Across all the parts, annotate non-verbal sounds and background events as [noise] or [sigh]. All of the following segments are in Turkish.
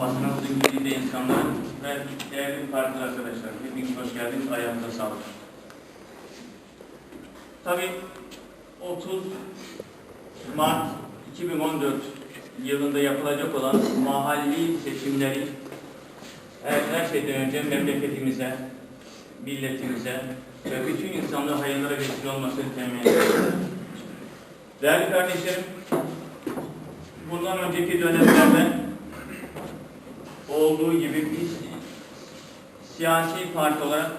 basınımızın güdüğünde insanlar ve değerli parti arkadaşlar. Hepiniz hoş geldiniz. Ayağınıza sağlık. Tabii 30 Mart 2014 yılında yapılacak olan mahalli seçimleri her, her şeyden önce memleketimize, milletimize ve bütün insanlığa hayırlara vesile olmasını temin ediyorum. Değerli kardeşlerim, bundan önceki dönemlerde olduğu gibi biz siyasi parti olarak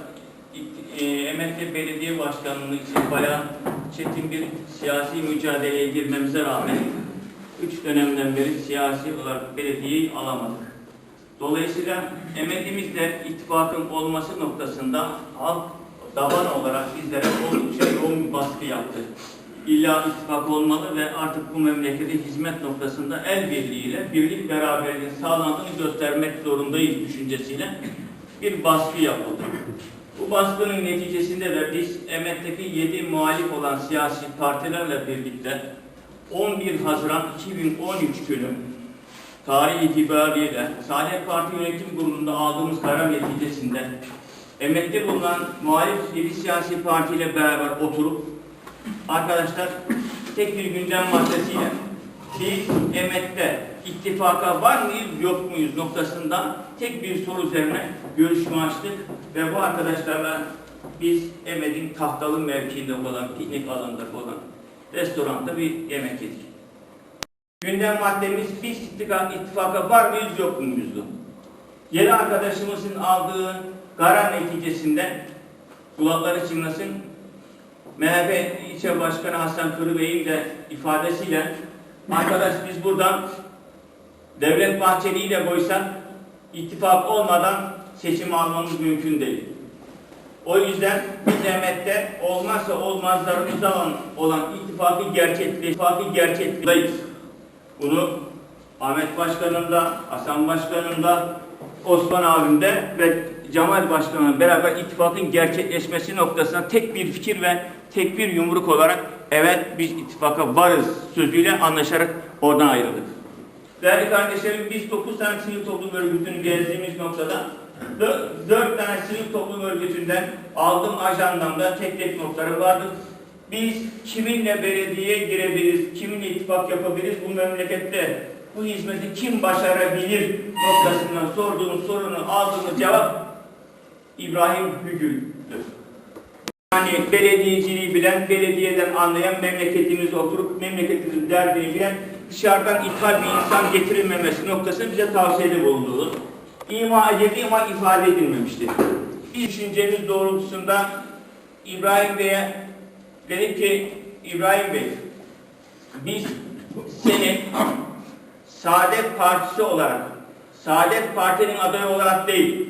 emekli belediye başkanlığı için bayağı çetin bir siyasi mücadeleye girmemize rağmen üç dönemden beri siyasi olarak belediyeyi alamadık. Dolayısıyla emeklimizde ittifakın olması noktasında halk davan olarak bizlere oldukça yoğun bir baskı yaptı. İlla ittifak olmalı ve artık bu memlekete hizmet noktasında el birliğiyle birlik beraberliğin sağlandığını göstermek zorundayız düşüncesiyle bir baskı yapıldı. Bu baskının neticesinde de biz emekteki 7 muhalif olan siyasi partilerle birlikte 11 Haziran 2013 günü tarih itibariyle Saadet Parti Yönetim Kurulu'nda aldığımız karar neticesinde emekli bulunan muhalif 7 siyasi partiyle beraber oturup arkadaşlar tek bir gündem maddesiyle biz emekte ittifaka var mıyız yok muyuz noktasında tek bir soru üzerine görüşme açtık ve bu arkadaşlarla biz Emed'in tahtalı mevkiinde olan piknik alanında olan restoranda bir yemek yedik. Gündem maddemiz biz ittifaka, ittifaka var mıyız yok muyuzdu. Yeni arkadaşımızın aldığı karar neticesinde kulakları çınlasın MHP ilçe başkanı Hasan Kırı Bey'in de ifadesiyle arkadaş biz buradan Devlet Bahçeli ile koysak ittifak olmadan seçim almamız mümkün değil. O yüzden biz emette olmazsa olmazlarımızdan olan ittifakı gerçekleştirmeyiz. İttifakı gerçekleştirmeyiz. Bunu Ahmet Başkanım da, Hasan Başkanım da, Osman abim de ve Cemal Başkanım'la beraber ittifakın gerçekleşmesi noktasına tek bir fikir ve tek bir yumruk olarak evet biz ittifaka varız sözüyle anlaşarak oradan ayrıldık. Değerli kardeşlerim biz 9 tane sivil toplum örgütünü gezdiğimiz noktada 4 tane sivil toplum örgütünden aldığım ajandamda tek tek notları vardı. Biz kiminle belediyeye girebiliriz, kiminle ittifak yapabiliriz bu memlekette bu hizmeti kim başarabilir noktasından sorduğunuz sorunun aldığımız cevap İbrahim Hügül'dür. Yani belediyeciliği bilen, belediyeden anlayan, memleketimize oturup memleketimizin derdini bilen, dışarıdan ithal bir insan getirilmemesi noktasında bize tavsiyede bulunduğu, ima edildi ama ifade edilmemiştir. Biz düşüncemiz doğrultusunda İbrahim Bey'e dedik ki, İbrahim Bey, biz seni Saadet Partisi olarak, Saadet Parti'nin adayı olarak değil,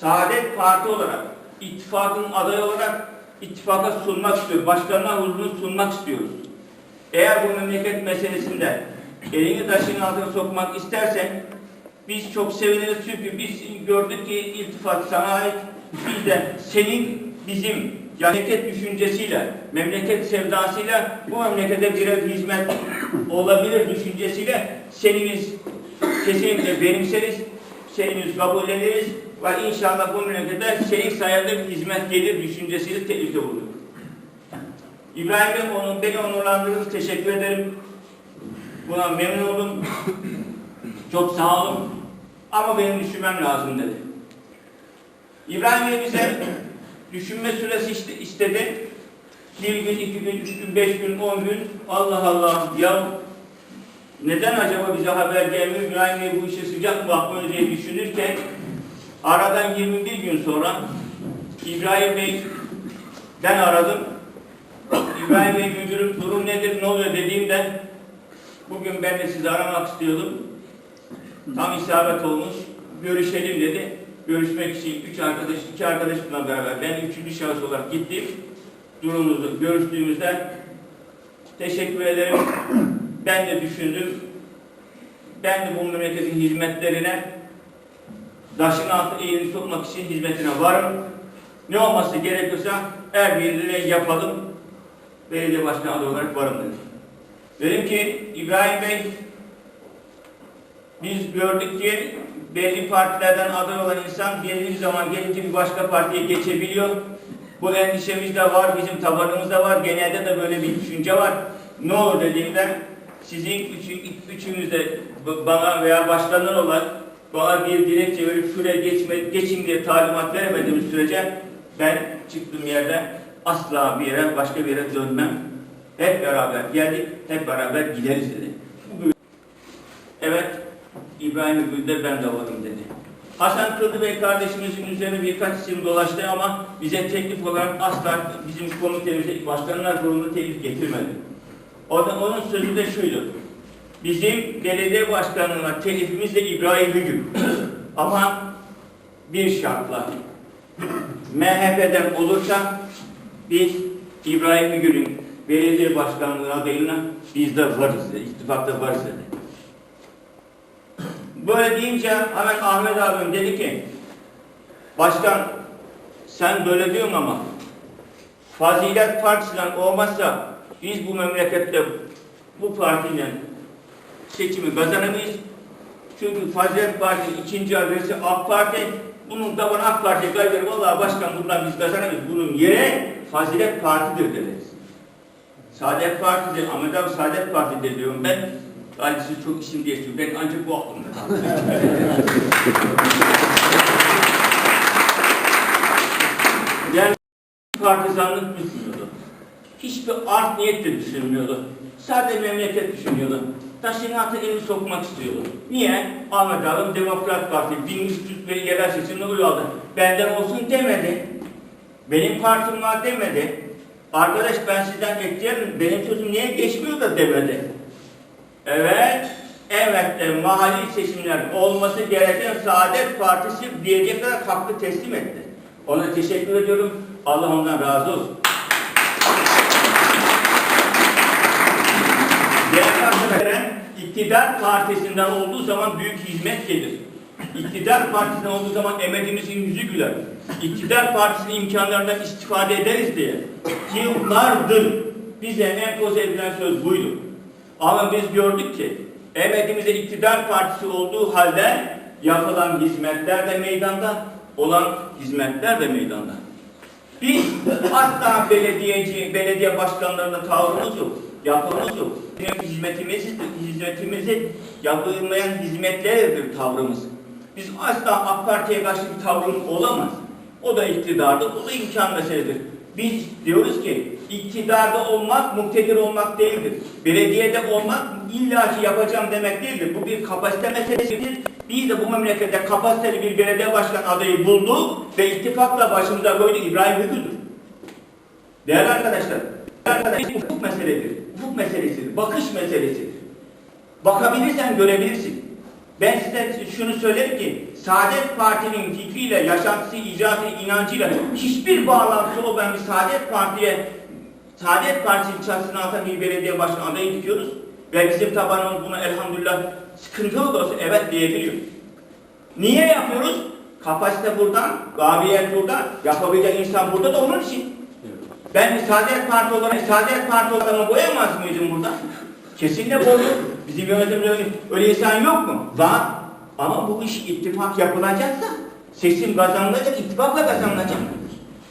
Saadet Parti olarak, ittifakın adayı olarak ittifaka sunmak istiyoruz. Başkanına huzurunu sunmak istiyoruz. Eğer bu memleket meselesinde elini taşın altına sokmak istersen biz çok seviniriz çünkü biz gördük ki iltifat sana ait. Biz de senin bizim memleket düşüncesiyle, memleket sevdasıyla bu memlekete birer hizmet olabilir düşüncesiyle seniniz kesinlikle benimseriz, seniniz kabul ederiz ve inşallah bu memlekete senin sayende bir hizmet gelir düşüncesiyle teklifte bulunduk. İbrahim Bey onun, beni onurlandırdınız, teşekkür ederim. Buna memnun oldum. Çok sağ olun. Ama benim düşünmem lazım dedi. İbrahim Bey bize düşünme süresi iste- istedi. Bir gün, iki gün, üç gün, beş gün, on gün. Allah Allah ya neden acaba bize haber gelmiyor? İbrahim Bey bu işe sıcak bakmıyor diye düşünürken aradan 21 gün sonra İbrahim Bey ben aradım. İbrahim Bey müdürüm durum nedir ne oluyor dediğimde bugün ben de sizi aramak istiyordum. Tam isabet olmuş. Görüşelim dedi. Görüşmek için üç arkadaş, iki arkadaşımla beraber ben üçüncü şahıs olarak gittim. Durumunuzu görüştüğümüzde teşekkür ederim. Ben de düşündüm. Ben de bu memleketin hizmetlerine taşın altı eğrini sokmak için hizmetine varım. Ne olması gerekiyorsa her birine yapalım. Belediye başkanı adayı olarak varım dedim. Dedim ki İbrahim Bey Biz gördük ki belli partilerden aday olan insan belli zaman gelince bir başka partiye geçebiliyor. Bu endişemiz de var, bizim tabanımızda var. Genelde de böyle bir düşünce var. Ne olur dediğimde sizin üçü, üçünüz de bana veya başkanlar olarak bana bir dilekçe verip şuraya geçme, geçin diye talimat vermediğimiz sürece ben çıktığım yerde asla bir yere, başka bir yere dönmem. Hep beraber geldik, hep beraber gideriz dedi. Evet, İbrahim Gül de ben de varım dedi. Hasan Kılıç Bey kardeşimizin üzerine birkaç isim dolaştı ama bize teklif olarak asla bizim komitemize başkanlar kuruluna teklif getirmedi. O da, onun sözü de şuydu. Bizim belediye başkanlığına teklifimiz de İbrahim Gül. ama bir şartla. MHP'den olursa biz İbrahim Gül'ün belediye başkanlığı adayına biz de varız dedi. İttifakta varız dedi. Böyle deyince hemen Ahmet abim dedi ki Başkan sen böyle diyorsun ama Fazilet Partisi'nden olmazsa biz bu memlekette bu partiyle seçimi kazanamayız. Çünkü Fazilet Partisi ikinci adresi AK Parti. Bunun da bana AK Parti kaybeder. Vallahi başkan bundan biz kazanamayız. Bunun yeri Fazilet Parti'dir dedi. Saadet Parti'dir. Ahmet abi Saadet Parti'dir diyorum ben. Yani siz çok isim değiştiriyor. Ben ancak bu aklımda [laughs] yani partizanlık düşünmüyordu. Hiçbir art niyet de düşünmüyordu. Sadece memleket düşünüyordu. Taşinatı elini sokmak istiyordu. Niye? Ahmet Demokrat Parti 1300 ve yerel seçimde oy aldı. Benden olsun demedi. Benim partim var demedi. Arkadaş ben sizden beklerim. Benim sözüm niye geçmiyor da demedi. Evet, evet de mahalli seçimler olması gereken Saadet Partisi diyecek kadar hakkı teslim etti. Ona teşekkür ediyorum. Allah ondan razı olsun. Diğer arkadaşlar iktidar partisinden olduğu zaman büyük hizmet gelir. İktidar partisinden olduğu zaman emedimizin yüzü güler. İktidar partisinin imkanlarından istifade ederiz diye. Yıllardır bize empoze edilen söz buydu. Ama biz gördük ki emedimize iktidar partisi olduğu halde yapılan hizmetler de meydanda, olan hizmetler de meydanda. Biz hatta belediyeci, belediye başkanlarına tavrımız yok, yapımız yok. Bizim hizmetimiz, hizmetimizi yapılmayan hizmetlerdir tavrımız. Biz asla AK Parti'ye karşı bir tavrımız olamaz. O da iktidarda, o da imkan meselesidir. Biz diyoruz ki iktidarda olmak muktedir olmak değildir. Belediyede olmak illaki yapacağım demek değildir. Bu bir kapasite meselesidir. Biz de bu memlekette kapasiteli bir belediye başkan adayı bulduk ve ittifakla başımıza koyduk İbrahim Hükü'dür. Değerli arkadaşlar, ufuk meseledir. Ufuk meselesidir, bakış meselesidir. Bakabilirsen görebilirsin. Ben size şunu söylerim ki Saadet Parti'nin fikriyle, yaşantısı, icraatı, inancıyla hiçbir bağlantısı olmayan bir Saadet Parti'ye Saadet Partisi'nin çatısına atan bir belediye başkanı adayı dikiyoruz. Ve bizim tabanımız buna elhamdülillah sıkıntılı da olsa evet diyebiliyor. Niye yapıyoruz? Kapasite buradan, kabiliyet burada, yapabilecek insan burada da onun için. Ben Saadet Parti olarak, Saadet Parti olarak koyamaz mıydım burada? Kesinlikle koydum. Bizim yönetimde öyle, öyle insan yok mu? Var. Ama bu iş ittifak yapılacaksa, seçim kazanılacak, ittifakla kazanılacak.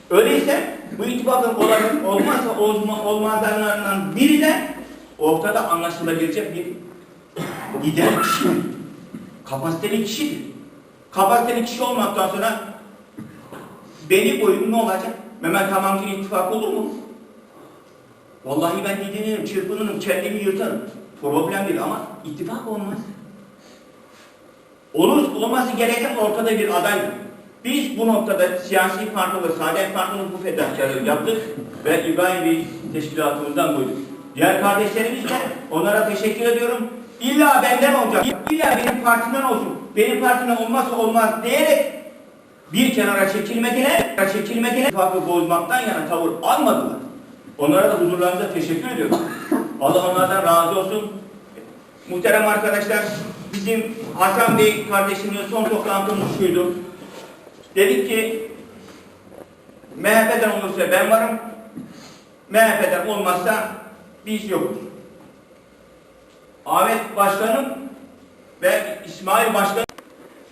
Öyleyse bu ittifakın olan, olmazsa olma, olmazlarından biri de ortada anlaşılabilecek bir lider kişi. Kapasiteli kişidir. Kapasiteli kişi olmaktan sonra beni boyum ne olacak? Mehmet Hamamgil ittifak olur mu? Vallahi ben didinirim, çırpınırım, kendimi yırtarım. Problem değil ama ittifak olmaz. Olur, olması gereken ortada bir aday. Biz bu noktada siyasi parti ve Saadet Parti'nin bu fedakarlığı yaptık ve İbrahim Bey teşkilatımızdan buyduk. Diğer kardeşlerimiz de onlara teşekkür ediyorum. İlla benden olacak, illa benim partimden olsun, benim partimden olmazsa olmaz diyerek bir kenara çekilmediler, çekilmediler, ittifakı bozmaktan yana tavır almadılar. Onlara da huzurlarınıza teşekkür ediyorum. [laughs] Allah onlardan razı olsun. Muhterem arkadaşlar, bizim Hasan Bey kardeşimle son toplantımız şuydu. Dedik ki, MHP'den olursa ben varım, MHP'den olmazsa biz yokuz. Ahmet Başkanım ve İsmail Başkan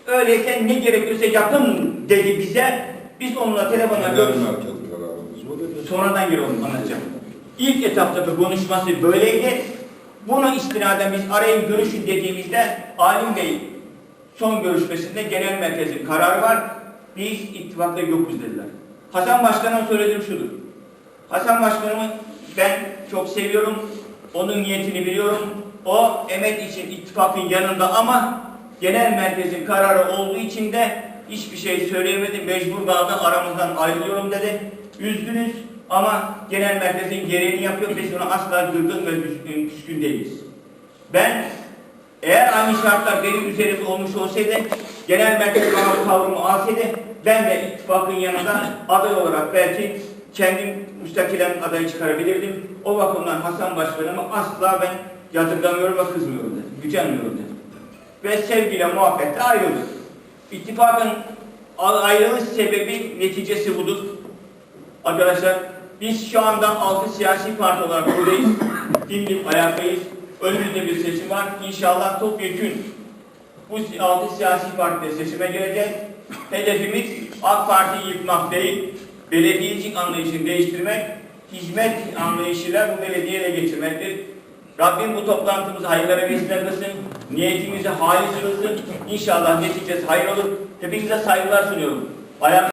öyleyse ne gerekiyorsa yapın dedi bize. Biz onunla telefonla Neden görüştük. Sonradan geri onu anlatacağım. İlk etaptaki konuşması böyleydi. Buna istinaden biz arayın görüşün dediğimizde Alim Bey son görüşmesinde genel merkezin kararı var. Biz ittifakta yokuz dediler. Hasan Başkan'a söylediğim şudur. Hasan Başkan'ımı ben çok seviyorum. Onun niyetini biliyorum. O emek için ittifakın yanında ama genel merkezin kararı olduğu için de hiçbir şey söyleyemedi. Mecbur kaldı aramızdan ayrılıyorum dedi. Üzgünüz ama genel merkezin gereğini yapıyor. Biz buna asla gırgın ve küskün, değiliz. Ben eğer aynı şartlar benim üzerimde olmuş olsaydı, genel merkez bana bu tavrımı alsaydı, ben de ittifakın yanında aday olarak belki kendim müstakilen adayı çıkarabilirdim. O bakımdan Hasan Başkanımı asla ben yadırgamıyorum ve kızmıyorum dedim. Gücenmiyorum dedim. Ve sevgiyle muhabbetle ayrıldık. İttifakın ayrılış sebebi neticesi budur. Arkadaşlar biz şu anda altı siyasi parti olarak buradayız. Dimdik ayaktayız. Önümüzde bir seçim var. İnşallah topyekün bu altı siyasi partide seçime gireceğiz. Hedefimiz AK Parti'yi yıkmak değil, belediyecilik anlayışını değiştirmek, hizmet anlayışıyla bu belediyeyi ele geçirmektir. Rabbim bu toplantımızı hayırlara vesile kılsın, niyetimizi halis kılsın. İnşallah neticesi hayır olur. Hepinize saygılar sunuyorum. Ayağım